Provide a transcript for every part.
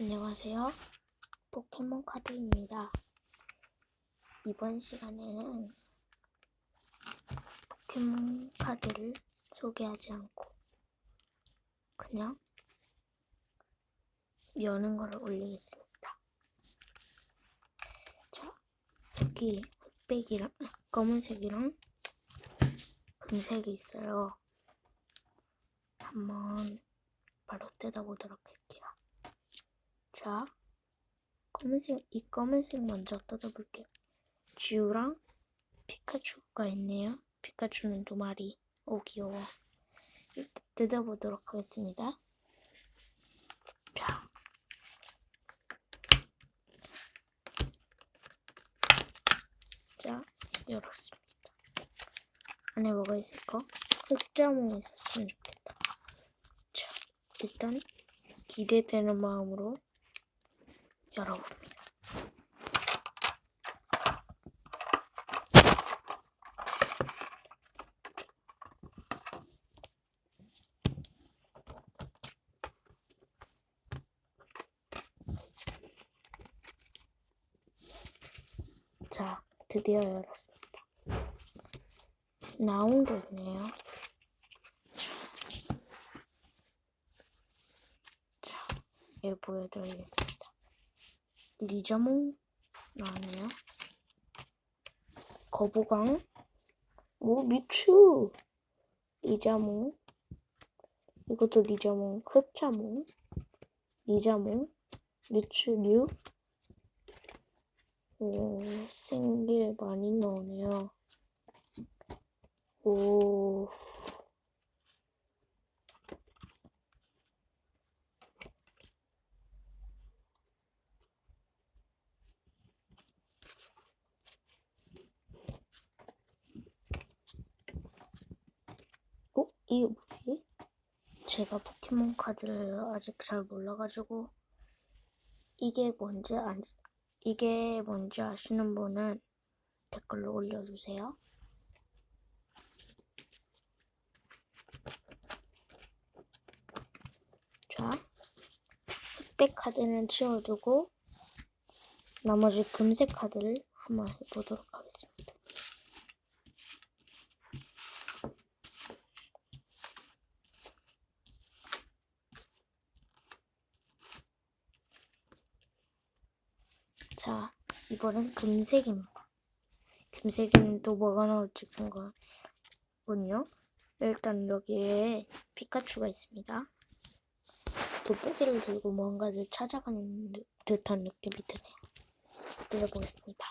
안녕하세요. 포켓몬 카드입니다. 이번 시간에는 포켓몬 카드를 소개하지 않고 그냥 여는 걸 올리겠습니다. 자, 여기 흑백이랑 검은색이랑 금색이 있어요. 한번 바로 뜯어보도록 할게요. 자, 검은색, 이 검은색 먼저 뜯어볼게요. 쥐우랑 피카츄가 있네요. 피카츄는 두 마리. 오, 귀여워. 뜯어보도록 하겠습니다. 자. 자, 열었습니다. 안에 뭐가 있을까? 흑자몽이 있었으면 좋겠다. 자, 일단 기대되는 마음으로 열어봅니다. 자, 드디어 열었습니다. 나온 거 있네요. 자, 예 보여드리겠습니다. 리자몽? 나왔네요. 거부강, 오 미추, 리자몽, 이것도 리자몽, 흑자몽, 리자몽, 미추류. 오, 생게 많이 나오네요. 오, 어? 이게 뭐지? 제가 포켓몬 카드를 아직 잘 몰라가지고 이게 뭔지 안, 이게 뭔지 아시는 분은 댓글로 올려주세요. 자, 흑백 카드는 치워두고 나머지 금색 카드를 한번 해보도록 하겠습니다. 자, 이번엔 금색입니다. 금색에는 또 뭐가 나올지 궁금하군요. 일단 여기에 피카츄가 있습니다. 돋보기를 들고 뭔가를 찾아가는 듯- 듯한 느낌이 드네요. 뜯어보겠습니다.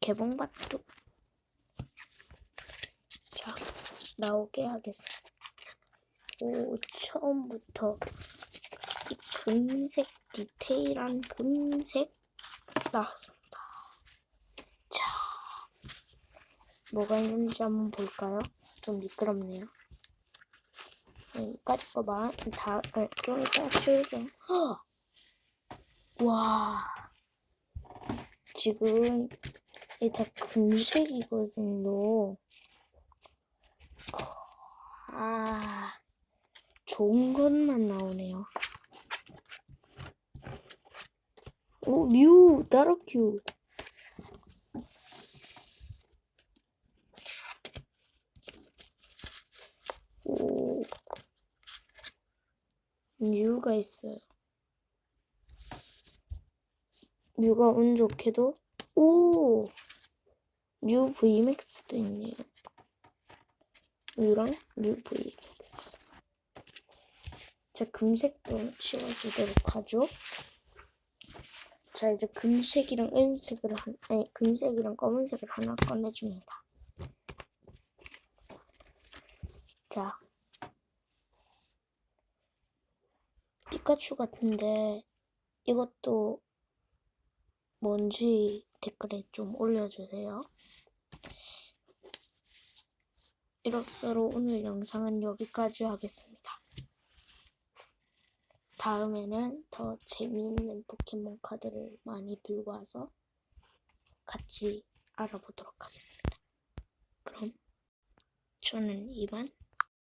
개봉 밭도 자, 나오게 하겠습니다. 오, 처음부터 이 금색 디테일한 금색 나왔습니다. 자, 뭐가 있는지 한번 볼까요? 좀 미끄럽네요. 여기까지 거만 다, 어, 좀 이따 치우죠. 헉! 와, 지금 이게 다 금색이거든요. 아, 좋은 것만 나오네요. 오, 뮤, 따라큐. 오, 뮤가 있어요. 뮤가 운 좋게도, 오, 뮤 VMAX도 있네요. 뮤 VMAX. 자, 금색도 치워주도록 하죠. 자, 이제 금색이랑 은색을 한, 아니, 금색이랑 검은색을 하나 꺼내줍니다. 자, 피카츄 같은데 이것도 뭔지 댓글에 좀 올려주세요. 이로써 오늘 영상은 여기까지 하겠습니다. 다음에는 더 재미있는 포켓몬 카드를 많이 들고 와서 같이 알아보도록 하겠습니다. 그럼 저는 2만